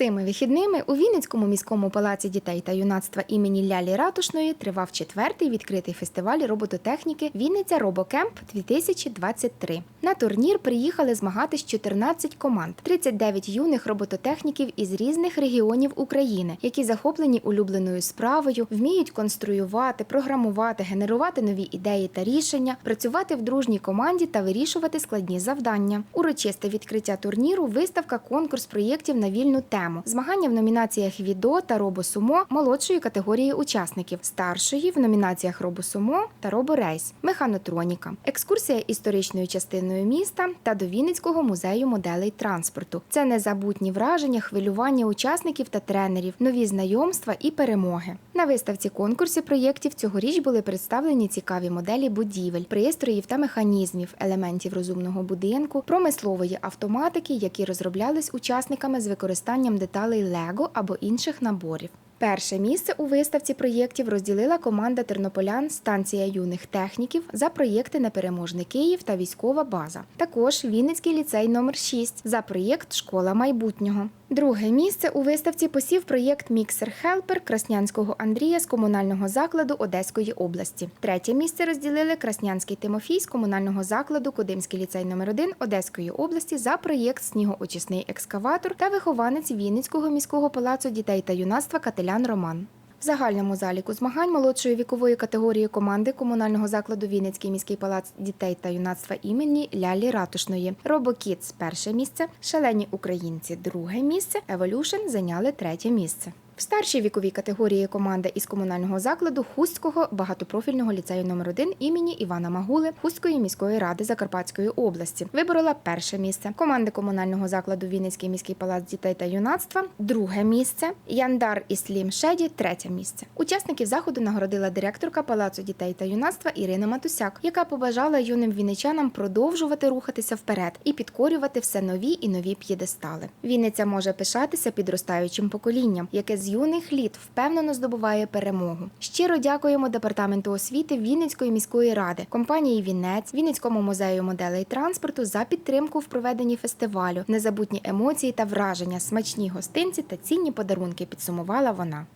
Цими вихідними у Вінницькому міському палаці дітей та юнацтва імені Лялі Ратушної тривав четвертий відкритий фестиваль робототехніки Вінниця Робокемп 2023. На турнір приїхали змагатись 14 команд, 39 юних робототехніків із різних регіонів України, які захоплені улюбленою справою, вміють конструювати, програмувати, генерувати нові ідеї та рішення, працювати в дружній команді та вирішувати складні завдання. Урочисте відкриття турніру, виставка, конкурс проєктів на вільну тему, змагання в номінаціях Відо та Робосумо молодшої категорії учасників, старшої в номінаціях Робосумо та Роборейс, механотроніка, екскурсія історичною частиною міста та до Вінницького музею моделей транспорту. Це незабутні враження, хвилювання учасників та тренерів, нові знайомства і перемоги. На виставці конкурсі проєктів цьогоріч були представлені цікаві моделі будівель, пристроїв та механізмів, елементів розумного будинку, промислової автоматики, які розроблялись учасниками з використанням деталей Лего або інших наборів. Перше місце у виставці проєктів розділила команда тернополян Станція юних техніків за проєкти Непереможний Київ та військова база. Також Вінницький ліцей номер 6 за проєкт Школа майбутнього. Друге місце у виставці посів проєкт Міксер Хелпер Краснянського Андрія з комунального закладу Одеської області. Третє місце розділили Краснянський Тимофій з комунального закладу Кудимський ліцей номер 1 Одеської області за проєкт Снігоочисний екскаватор та вихованець Вінницького міського палацу дітей та юнацтва Кателян Роман. В загальному заліку змагань молодшої вікової категорії команди комунального закладу Вінницький міський палац дітей та юнацтва імені Лялі Ратушної. Робокітс перше місце, шалені українці друге місце, Еволюшн зайняли третє місце. В старшій віковій категорії команда із комунального закладу Хустського багатопрофільного ліцею номер 1 імені Івана Магули Хустської міської ради Закарпатської області виборола перше місце. Команда комунального закладу Вінницький міський палац дітей та юнацтва друге місце. Яндар Іслім Шеді третє місце. Учасників заходу нагородила директорка палацу дітей та юнацтва Ірина Матусяк, яка побажала юним вінничанам продовжувати рухатися вперед і підкорювати все нові і нові п'єдестали. Вінниця може пишатися підростаючим поколінням, яке з юних літ впевнено здобуває перемогу. Щиро дякуємо департаменту освіти Вінницької міської ради, компанії Вінець, Вінницькому музею моделей транспорту за підтримку в проведенні фестивалю, незабутні емоції та враження, смачні гостинці та цінні подарунки. Підсумувала вона.